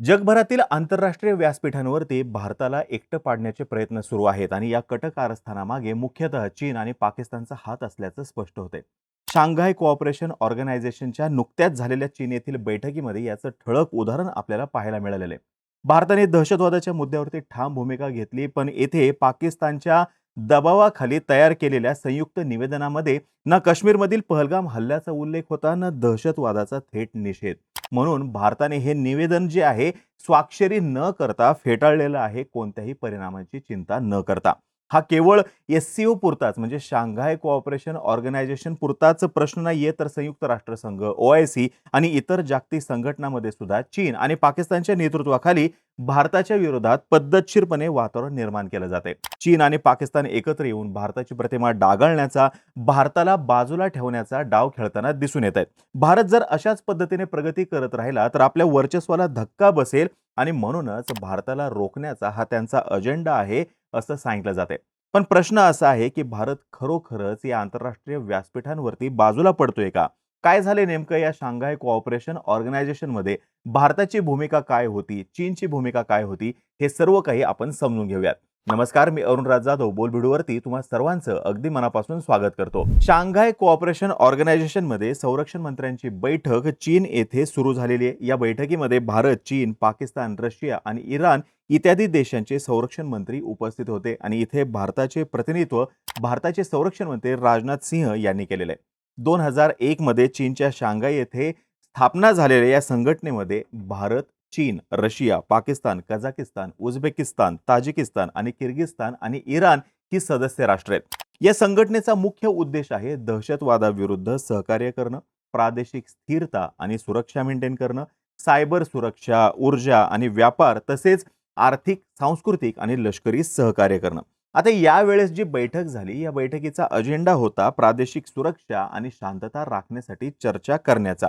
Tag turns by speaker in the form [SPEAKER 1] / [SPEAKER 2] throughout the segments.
[SPEAKER 1] जगभरातील आंतरराष्ट्रीय व्यासपीठांवरती भारताला एकटं पाडण्याचे प्रयत्न सुरू आहेत आणि या कट कारस्थानामागे मुख्यतः चीन आणि पाकिस्तानचा हात असल्याचं स्पष्ट होते शांघाय कोऑपरेशन ऑर्गनायझेशनच्या नुकत्याच झालेल्या चीन येथील बैठकीमध्ये याचं ठळक उदाहरण आपल्याला पाहायला मिळालेलं आहे. भारताने दहशतवादाच्या मुद्द्यावरती ठाम भूमिका घेतली पण येथे पाकिस्तानच्या दबावाखाली तयार केलेल्या संयुक्त निवेदनामध्ये ना काश्मीरमधील पहलगाम हल्ल्याचा उल्लेख होता ना दहशतवादाचा थेट निषेध. म्हणून भारताने हे निवेदन जे आहे स्वाक्षरी न करता फेटाळलेलं आहे कोणत्याही परिणामाची चिंता न करता. हा केवळ एस सी ओ पुरताच म्हणजे शांघाय कोऑपरेशन ऑर्गनायझेशन पुरताच प्रश्न नाहीये तर संयुक्त राष्ट्रसंघ ओ आय सी आणि इतर जागतिक संघटनामध्ये सुद्धा चीन आणि पाकिस्तानच्या नेतृत्वाखाली भारताच्या विरोधात पद्धतशीरपणे वातावरण निर्माण केलं जाते. चीन आणि पाकिस्तान एकत्र येऊन भारताची प्रतिमा डागाळण्याचा भारताला बाजूला ठेवण्याचा डाव खेळताना दिसून येत आहेत भारत जर अशाच पद्धतीने प्रगती करत राहिला तर आपल्या वर्चस्वाला धक्का बसेल आणि म्हणूनच भारताला रोखण्याचा हा त्यांचा अजेंडा आहे असं सांगितलं जाते पण प्रश्न असा आहे की भारत खरोखरच या आंतरराष्ट्रीय व्यासपीठांवरती बाजूला पडतोय का? काय झाले नेमकं या शांघाय कोऑपरेशन ऑर्गनायझेशनमध्ये? भारताची भूमिका काय होती? चीनची भूमिका काय होती? हे सर्व काही आपण समजून घेऊयात. नमस्कार मी अरुणराज जाधव. बोलबिडूवरती तुम्हा सर्वांचं अगदी मनापासून स्वागत करतो. शांघाय कोऑपरेशन ऑर्गनायझेशनमध्ये संरक्षण मंत्र्यांची बैठक चीन येथे सुरू झालेली आहे. या बैठकीमध्ये भारत चीन पाकिस्तान रशिया आणि इराण इत्यादी देशांचे संरक्षण मंत्री उपस्थित होते आणि इथे भारताचे प्रतिनिधित्व भारताचे संरक्षण मंत्री राजनाथ सिंह यांनी केलेले आहे. दोन हजार एकमध्ये चीनच्या शांघाय येथे स्थापना झालेल्या या संघटनेमध्ये भारत चीन Russia Pakistan Kazakhstan Uzbekistan Tajikistan आणि किर्गिस्तान आणि इराण ही सदस्य राष्ट्र आहेत. या संघटनेचा मुख्य उद्देश आहे दहशतवादाविरुद्ध सहकार्य करणं प्रादेशिक स्थिरता आणि सुरक्षा मेंटेन करणं सायबर सुरक्षा ऊर्जा आणि व्यापार तसेच आर्थिक सांस्कृतिक आणि लष्करी सहकार्य करणं. आता यावेळेस जी बैठक झाली या बैठकीचा अजेंडा होता प्रादेशिक सुरक्षा आणि शांतता राखण्यासाठी चर्चा करण्याचा.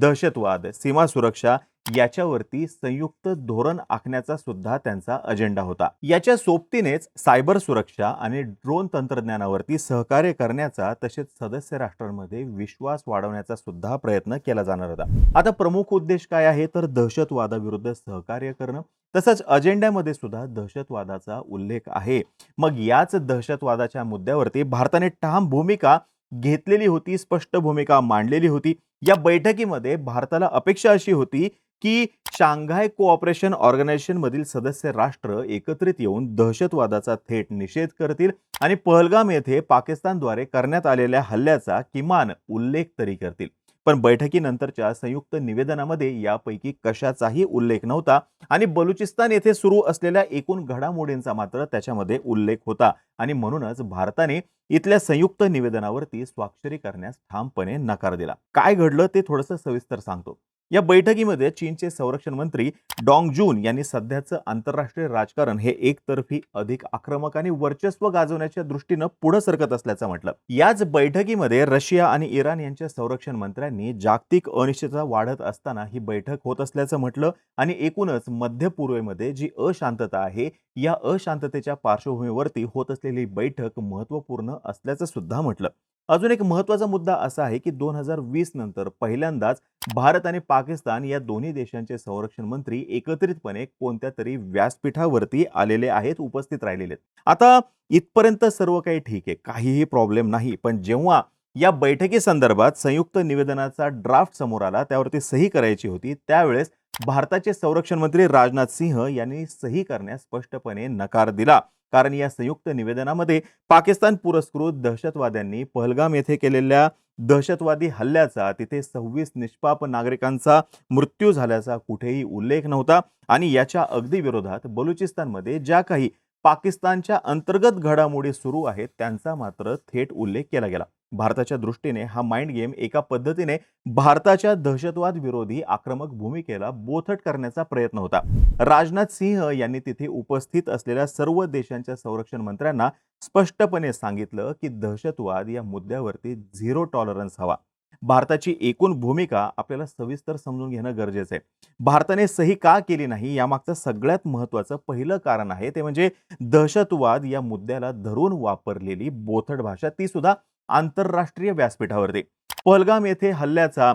[SPEAKER 1] दहशतवाद सीमा सुरक्षा याच्यावरती संयुक्त धोरण आखण्याचा सुद्धा त्यांचा अजेंडा होता. याच्या सोबतीनेच सायबर सुरक्षा आणि ड्रोन तंत्रज्ञानावरती सहकार्य करण्याचा तसेच सदस्य राष्ट्रांमध्ये विश्वास वाढवण्याचा सुद्धा प्रयत्न केला जाणार होता. आता प्रमुख उद्देश काय आहे? तर दहशतवादाविरुद्ध सहकार्य करणं. तसंच अजेंड्यामध्ये सुद्धा दहशतवादाचा उल्लेख आहे. मग याच दहशतवादाच्या मुद्द्यावरती भारताने ठाम भूमिका घेतलेली होती स्पष्ट भूमिका मांडलेली होती. या बैठकीमध्ये भारताला अपेक्षा अशी होती की शांघाय कोऑपरेशन ऑर्गनायझेशनमधील सदस्य राष्ट्र एकत्रित येऊन दहशतवादाचा थेट निषेध करतील आणि पहलगाम येथे पाकिस्तानद्वारे करण्यात आलेल्या हल्ल्याचा किमान उल्लेख तरी करतील. पण बैठकीनंतरच्या संयुक्त निवेदनामध्ये यापैकी कशाचाही उल्लेख नव्हता आणि बलुचिस्तान येथे सुरू असलेल्या एकूण घडामोडींचा मात्र त्याच्यामध्ये उल्लेख होता. आणि म्हणूनच भारताने इथल्या संयुक्त निवेदनावरती स्वाक्षरी करण्यास ठामपणे नकार दिला. काय घडलं ते थोडंसं सविस्तर सांगतो. या बैठकीमध्ये चीनचे संरक्षण मंत्री डॉंग जून यांनी सध्याचं आंतरराष्ट्रीय राजकारण हे एकतर्फी अधिक आक्रमक आणि वर्चस्व गाजवण्याच्या दृष्टीनं पुढे सरकत असल्याचं म्हटलं. याच बैठकीमध्ये रशिया आणि इराण यांच्या संरक्षण मंत्र्यांनी जागतिक अनिश्चितता वाढत असताना ही बैठक होत असल्याचं म्हटलं आणि एकूणच मध्य पूर्वेमध्ये जी अशांतता आहे या अशांततेच्या पार्श्वभूमीवरती होत असलेली बैठक महत्त्वपूर्ण असल्याचं सुद्धा म्हटलं. अजून एक महत्त्वाचा मुद्दा असा आहे की दोन हजार वीस नंतर पहिल्यांदाच भारत आणि पाकिस्तान या दोन्ही देशांचे संरक्षण मंत्री एकत्रितपणे कोणत्या तरी व्यासपीठावरती आलेले आहेत उपस्थित राहिलेले आहेत. आता इथपर्यंत सर्व काही ठीक आहे काहीही प्रॉब्लेम नाही पण जेव्हा या बैठकीसंदर्भात संयुक्त निवेदनाचा ड्राफ्ट समोर आला त्यावरती सही करायची होती त्यावेळेस भारताचे संरक्षण मंत्री राजनाथ सिंह यांनी सही करण्यास स्पष्टपणे नकार दिला. कारण या संयुक्त निवेदनामध्ये पाकिस्तान पुरस्कृत दहशतवाद्यांनी पहलगाम येथे केलेल्या दहशतवादी हल्ल्याचा तिथे सव्वीस निष्पाप नागरिकांचा मृत्यू झाल्याचा कुठेही उल्लेख नव्हता आणि याच्या अगदी विरोधात बलुचिस्तानमध्ये ज्या काही पाकिस्तानच्या अंतर्गत घडामोडी सुरू आहेत त्यांचा मात्र थेट उल्लेख केला गेला. भारताच्या दृष्टीने हा माइंड गेम एका पद्धतीने भारताच्या दहशतवाद विरोधी आक्रमक भूमिकेला बोथट करण्याचा प्रयत्न होता. राजनाथ सिंह यांनी तिथे उपस्थित असलेल्या सर्व देशांच्या संरक्षण मंत्र्यांना स्पष्टपणे सांगितलं की दहशतवाद या मुद्द्यावरती झिरो टॉलरन्स हवा. भारताची एकूण भूमिका आपल्याला सविस्तर समजून घेणं गरजेचं आहे. भारताने सही का केली नाही यामागचं सगळ्यात महत्त्वाचं पहिलं कारण आहे ते म्हणजे दहशतवाद या मुद्द्याला धरून वापरलेली बोथट भाषा ती सुद्धा आंतरराष्ट्रीय व्यासपीठावरती पहलगाम येथे हल्ल्याचा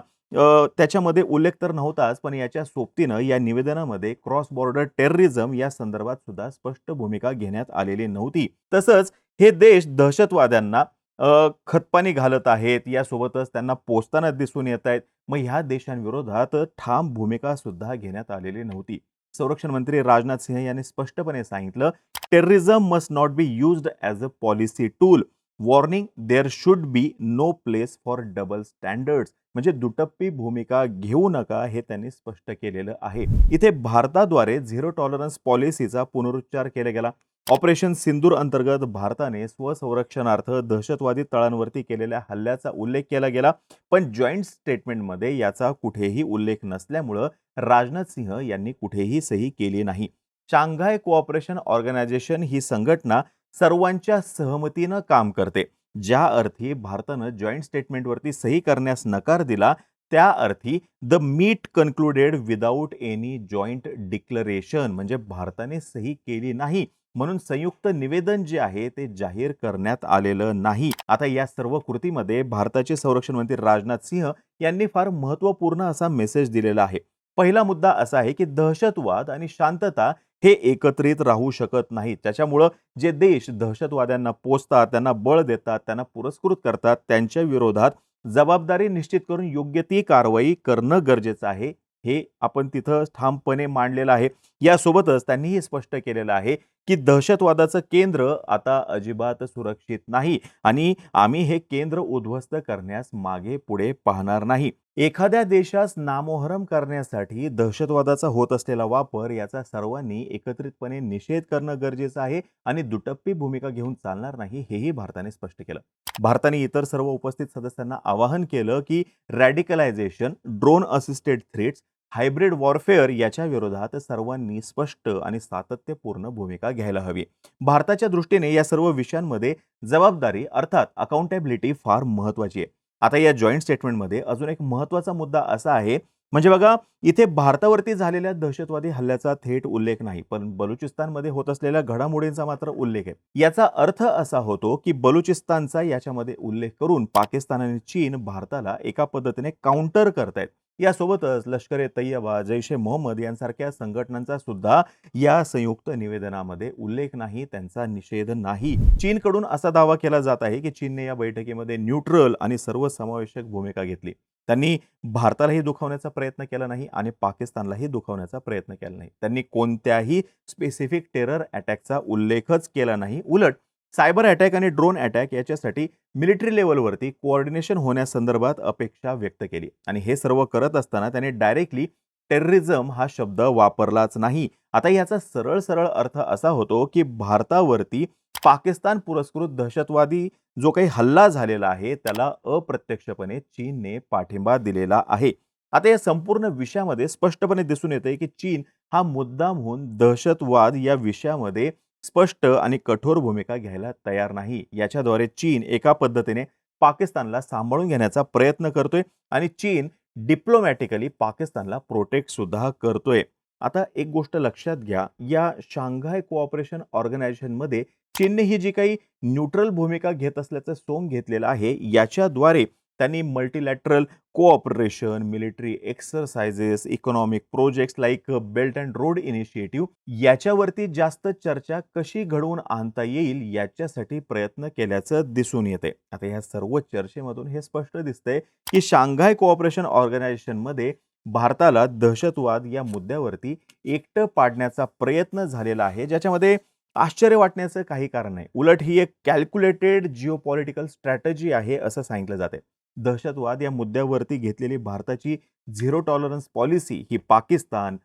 [SPEAKER 1] त्याच्यामध्ये उल्लेख तर नव्हताच, पण याच्या सोबतीनं या निवेदनामध्ये क्रॉस बॉर्डर टेररिझम या संदर्भात सुद्धा स्पष्ट भूमिका घेण्यात आलेली नव्हती. तसंच हे देश दहशतवाद्यांना खतपाणी घालत आहेत, यासोबतच त्यांना पोचताना दिसून येत आहेत. मग ह्या देशांविरोधात ठाम भूमिका सुद्धा घेण्यात आलेली नव्हती. संरक्षण मंत्री राजनाथ सिंह यांनी स्पष्टपणे सांगितलं, "terrorism must not be used as a policy tool. Warning there should be no place for double standards." म्हणजे दुटप्पी भूमिका घेऊ नका, हे त्यांनी स्पष्ट केलेलं आहे. इथे भारताद्वारे झिरो टॉलरन्स पॉलिसीचा पुनरुच्चार केला गेला. ऑपरेशन सिंदूर अंतर्गत भारताने स्वसंरक्षणार्थ दहशतवादी तळांवरती केलेल्या हल्ल्याचा उल्लेख केला गेला. पण जॉईंट स्टेटमेंटमध्ये याचा कुठेही उल्लेख नसल्यामुळं राजनाथ सिंह यांनी कुठेही सही केली नाही. शांघाय कोऑपरेशन ऑर्गनायझेशन ही संघटना सर्वांच्या सहमतीनं काम करते. ज्या अर्थी भारतानं जॉईंट स्टेटमेंटवरती सही करण्यास नकार दिला, त्या अर्थी the meet concluded without any joint declaration म्हणजे भारताने सही केली नाही. म्हणून संयुक्त निवेदन जे आहे ते जाहीर करण्यात आलेलं नाही. आता या सर्व कृतीमध्ये भारताचे संरक्षण मंत्री राजनाथ सिंह यांनी फार महत्त्वपूर्ण असा मेसेज दिलेला आहे. पहिला मुद्दा असा आहे, की दहशतवाद आणि शांतता हे एकत्रित राहू शकत नाहीत. त्याच्यामुळं जे देश दहशतवाद्यांना पोचतात त्यांना बळ देतात, त्यांना पुरस्कृत करतात, त्यांच्या विरोधात जबाबदारी निश्चित करून योग्य ती कारवाई करणं गरजेचं आहे. हे आपण तिथं ठामपणे मांडलेलं आहे. यासोबतच त्यांनी हे स्पष्ट केलेलं आहे, की दहशतवादाचं केंद्र आता अजिबात सुरक्षित नाही आणि आम्ही हे केंद्र उद्ध्वस्त करण्यास मागे-पुढे पाहणार नाही. एखाद्या देशास नामोहरम करण्यासाठी दहशतवादाचा होत असलेला वापर याचा सर्वांनी एकत्रितपणे निषेध करणं गरजेचं आहे आणि दुटप्पी भूमिका घेऊन चालणार नाही, हेही भारताने स्पष्ट केलं. भारताने इतर सर्व उपस्थित सदस्यांना आवाहन केलं, की radicalisation, drone assisted threats, hybrid warfare याच्या विरोधात सर्वांनी स्पष्ट आणि सातत्यपूर्ण भूमिका घ्यायला हवी. भारताच्या दृष्टीने या सर्व विषयांमध्ये जबाबदारी अर्थात अकाउंटेबिलिटी फार महत्त्वाची आहे. आता या जॉईंट स्टेटमेंटमध्ये अजून एक महत्त्वाचा मुद्दा असा आहे, म्हणजे बघा इथे भारतावरती झालेल्या दहशतवादी हल्ल्याचा थेट उल्लेख नाही, पण बलुचिस्तानमध्ये होत असलेल्या घडामोडींचा मात्र उल्लेख आहे. याचा अर्थ असा होतो, की बलुचिस्तानचा याच्यामध्ये उल्लेख करून पाकिस्तान आणि चीन भारताला एका पद्धतीने काउंटर करतायत. यासोबतच लष्कर-ए-तैयबा, जैश-ए-मोहम्मद यांसारख्या संघटनांचा सुद्धा या संयुक्त निवेदनामध्ये उल्लेख नाही, त्यांचा निषेध नाही. चीनकडून असा दावा केला जात आहे, की चीनने या बैठकीमध्ये न्यूट्रल आणि सर्वसमावेशक भूमिका घेतली. त्यांनी भारतालाही दुखावण्याचा प्रयत्न केला नाही आणि पाकिस्तानलाही दुखावण्याचा प्रयत्न केला नाही. त्यांनी कोणत्याही स्पेसिफिक टेरर अटॅकचा उल्लेखच केला नाही. उलट सायबर अटॅक आणि ड्रोन अटॅक याच्यासाठी मिलिटरी लेवलवरती कोऑर्डिनेशन होण्यासंदर्भात अपेक्षा व्यक्त केली आणि हे सर्व करत असताना त्याने डायरेक्टली टेररिझम हा शब्द वापरलाच नाही. आता याचा सरळ-सरळ अर्थ असा होतो, की भारतावरती पाकिस्तान पुरस्कृत दहशतवादी जो काही हल्ला झालेला आहे, त्याला अप्रत्यक्षपणे चीनने पाठिंबा दिलेला आहे. आता या संपूर्ण विषयामध्ये स्पष्टपणे दिसून येते की चीन हा मुद्दामहून दहशतवाद या विषयामध्ये स्पष्ट आणि कठोर भूमिका घ्यायला तयार नाही. याच्याद्वारे चीन एका पद्धतीने पाकिस्तानला सांभाळून घेण्याचा प्रयत्न करतोय आणि चीन डिप्लोमॅटिकली पाकिस्तानला प्रोटेक्ट सुद्धा करतोय. आता एक गोष्ट लक्षात घ्या, या शांघाय कोऑपरेशन ऑर्गनायझेशनमध्ये चीनने ही जी काही न्यूट्रल भूमिका घेत असल्याचं सोंग घेतलेलं आहे, याच्याद्वारे त्यांनी multilateral cooperation, military exercises, economic projects like belt and road initiative याच्यावरती जास्त चर्चा कशी घडवून आणता येईल, याच्यासाठी प्रयत्न केल्याचं दिसून येतंय. आता ह्या सर्व चर्चेमधून हे स्पष्ट दिसतंय, की शांघाय कोऑपरेशन ऑर्गनायझेशनमध्ये भारताला दहशतवाद या मुद्द्यावरती एकटं पाडण्याचा प्रयत्न झालेला आहे, ज्याच्यामध्ये आश्चर्य वाटण्याचं काही कारण नाही. उलट ही एक कॅल्क्युलेटेड जिओपॉलिटिकल स्ट्रॅटेजी आहे, असं सांगितलं जाते दहशतवाद या मुद्द्यावरती घेतलेली भारताची झिरो टॉलरन्स पॉलिसी ही पाकिस्तान,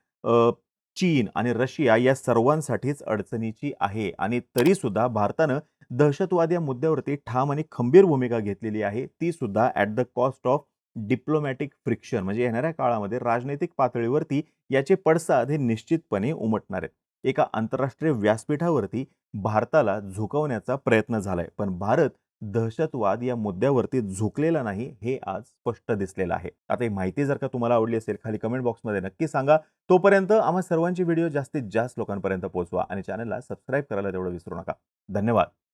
[SPEAKER 1] चीन आणि रशिया या सर्वांसाठीच अडचणीची आहे आणि तरीसुद्धा भारतानं दहशतवाद या मुद्द्यावरती ठाम आणि खंबीर भूमिका घेतलेली आहे. ती सुद्धा at the cost of diplomatic friction म्हणजे येणाऱ्या काळामध्ये राजनैतिक पातळीवरती याचे पडसाद हे निश्चितपणे उमटणार आहेत. एका आंतरराष्ट्रीय व्यासपीठावरती भारताला झुकवण्याचा प्रयत्न झालाय, पण भारत दहशतवाद या मुद्द्यावरती झुकलेला नाही, हे आज स्पष्ट दिसलेलं आहे. आता ही माहिती जर का तुम्हाला आवडली असेल, खाली कमेंट बॉक्समध्ये नक्की सांगा. तोपर्यंत आम्हा सर्वांची व्हिडिओ जास्तीत जास्त लोकांपर्यंत पोहोचवा आणि चॅनलला सबस्क्राईब करायला तेवढं विसरू नका. धन्यवाद.